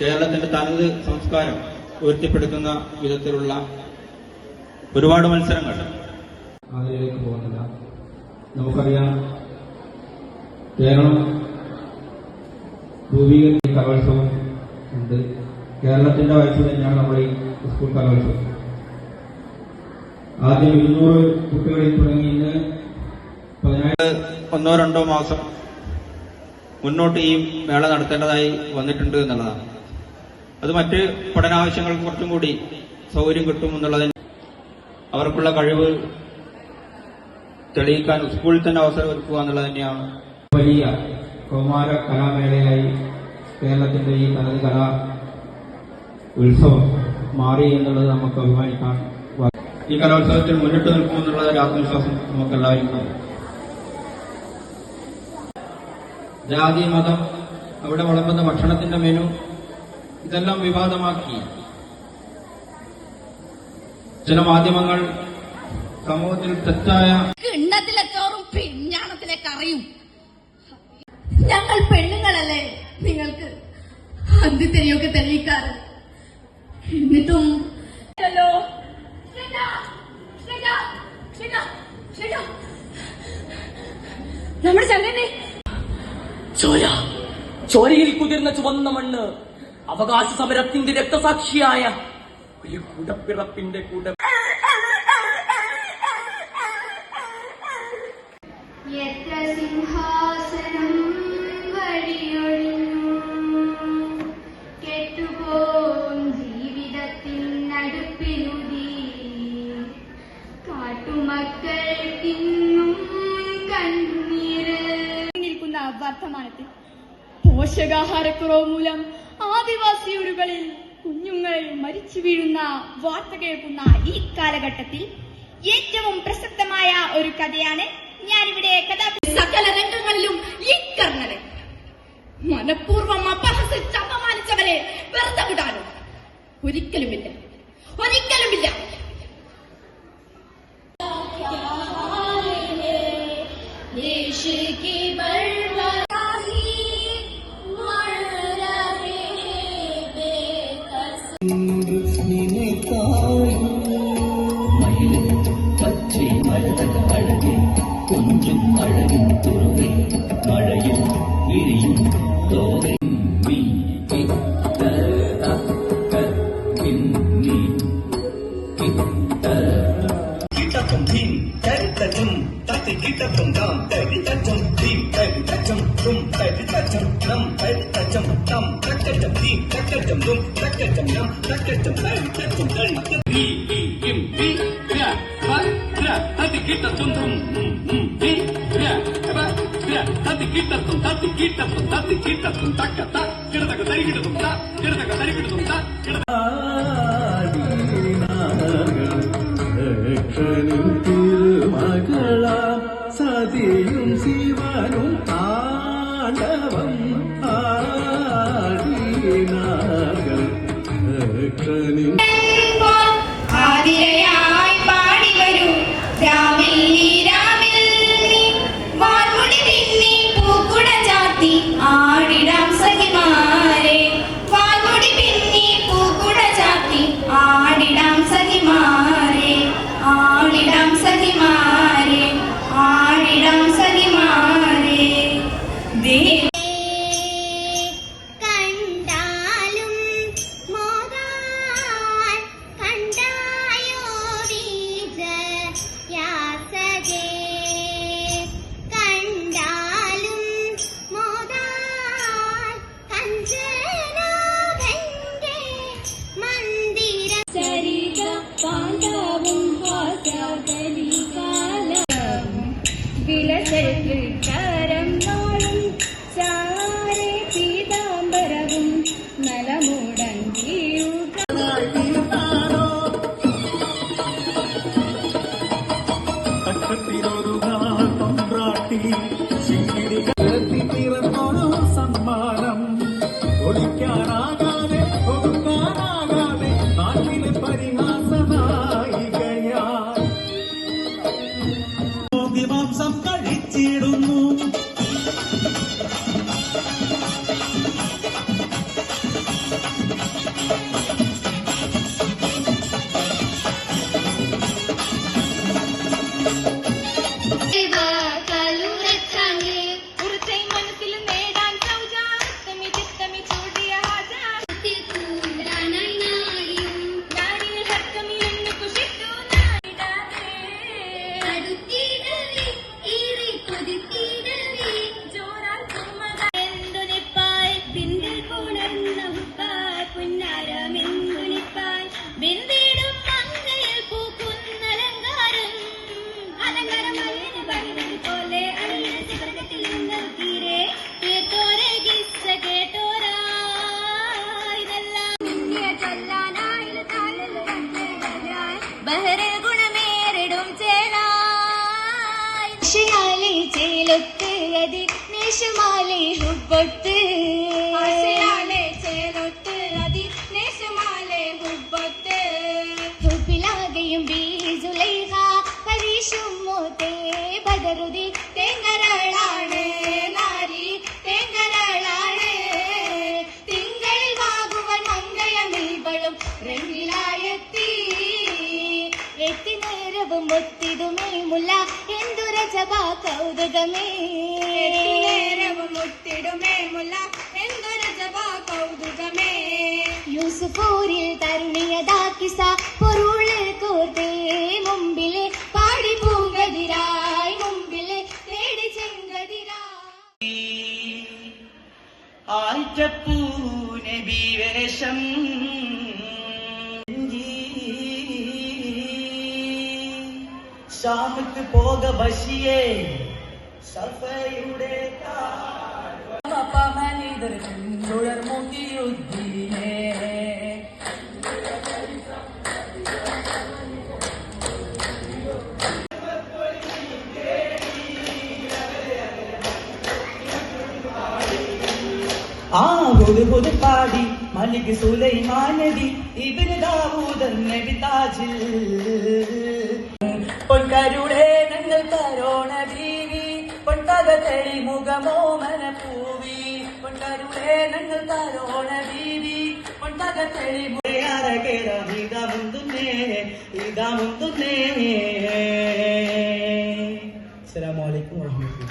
കേരളത്തിന്റെ തനത് സംസ്കാരം ഉയർത്തിപ്പെടുത്തുന്ന വിധത്തിലുള്ള ഒരുപാട് മത്സരങ്ങൾ. അതിലേക്ക് പോകുന്നില്ല. നമുക്കറിയാം കേരളം രൂപീകരിച്ച കലോത്സവം ഉണ്ട്. കേരളത്തിന്റെ വയസ്സ് തന്നെയാണ് നമ്മുടെ ഈ സ്കൂൾ കലോത്സവം. ആദ്യം ഇരുന്നൂറ് കുട്ടികളിൽ തുടങ്ങി ഇന്ന് പതിനായിരം ഒന്നോ രണ്ടോ മാസം മുന്നോട്ട് ഈ മേള നടത്തേണ്ടതായി വന്നിട്ടുണ്ട് എന്നുള്ളതാണ്. അത് മറ്റ് പഠനാവശ്യങ്ങൾക്ക് കുറച്ചും കൂടി സൗകര്യം കിട്ടും എന്നുള്ളതിന് അവർക്കുള്ള കഴിവ് തെളിയിക്കാൻ സ്കൂളിൽ തന്നെ അവസരം ഒരുക്കുക എന്നുള്ളത് തന്നെയാണ് വലിയ കൗമാര കലാമേളയായി കേരളത്തിന്റെ ഈ തനത് കലാ ഉത്സവം മാറി എന്നുള്ളത് നമുക്ക് അഭിമാനിക്കാൻ ഈ കലോത്സവത്തിൽ മുന്നിട്ട് നിൽക്കുമെന്നുള്ള ഒരു ആത്മവിശ്വാസം നമുക്കെല്ലാവർക്കും ഉണ്ട്. ജാതി മതം അവിടെ വളർന്ന ഭക്ഷണത്തിന്റെ മെനു ഇതെല്ലാം വിവാദമാക്കി. ചില മാധ്യമങ്ങൾ സമൂഹത്തിൽ തെറ്റായ കിണ്ണത്തിലെ ചോറും പിഞ്ഞാണത്തിലെ കറിയും. ഞങ്ങൾ പെണ്ണുങ്ങളല്ലേ നിങ്ങൾക്ക് അന്തിത്തെരിയൊക്കെ തെളിയിക്കാറ്? എന്നിട്ടും ഹലോ നമ്മുടെ ചങ്ങനെ ചോര ചോരയിൽ കുതിർന്ന ചുവന്ന മണ്ണ് അവകാശ സമരത്തിന്റെ രക്തസാക്ഷിയായ ഒരു കൂടപ്പിറപ്പിന്റെ കൂടെ പോഷകാഹാരക്കുറവ് മൂലം ആദിവാസി ഊരുകളിൽ കുഞ്ഞുങ്ങൾ മരിച്ചു വീഴുന്ന വാർത്ത കേൾക്കുന്ന ഈ കാലഘട്ടത്തിൽ ഏറ്റവും പ്രസക്തമായ ഒരു കഥയാണ് ഞാനിവിടെ കഥ സകല രംഗങ്ങളിലും ഈ കർണന് മനഃപൂർവം അപഹസിച്ച് അപമാനിച്ചവരെ വെറുതെ വിടാനും? ഒരിക്കലുമില്ല. ഒരിക്കലുമില്ല. கீட்டத்தும் தத்து கீட்டத்தும் தத்து கீட்டத்தும் தக்கத்தா கிடதக தரிகிடுதும் தா கிடதக தரிகிடுதும் தா கிடதா tirar. നേശമാലെ ഹുബൊത്ത് ആശയാലെ ചേലൊത്ത് അതി നേശമാലെ ഹുബ്ബത്ത്. ഹുബിലാകയും ബീജുലൈഹ പരീഷും മോത്തേ ബദറുതി തേങ്ങരളാണ് നാരി തേങ്ങരളാണ് തിങ്കളിൽ വാകുവൻ മംഗളമിൽബളും രംഗിലായെത്തി എത്തി നേരവും ഒത്തിതുമേ മുല്ല എന്തുരജപാ കൗതുകമേ. മുത്തിടുമേ മുല്ല എന്തൊരു ജപാ കൗതുകമേ. യൂസുഫൂരിൽ തരുണിയതാക്കിസ പൊരുൾ കോർത്തേ മുമ്പിലെ പാടി പൂങ്കതിരായി മുമ്പിലെ തേടി ചെങ്കതിരായി ആറ്റപ്പൂ നബി വേഷം ഷാമത്ത് ഹുദ് പാടി മലിക് സുലൈമാൻ നബി ഇബ്നു ദാവൂദ് നബി പൊൻകരുടെ ഞങ്ങൾ കരോണ ബീവി പൊൻകഥ തെളി മുഖമോമന പൂവി പൊൻകരുടെ ഞങ്ങൾ കരോണ ബീവി പൊൻകഥ തെളി ഇതാ മുന്തുന്നേ ഇതാ മുന്തുന്നേ അസ്സലാമു അലൈക്കും വറഹ്മത്തുള്ളാഹി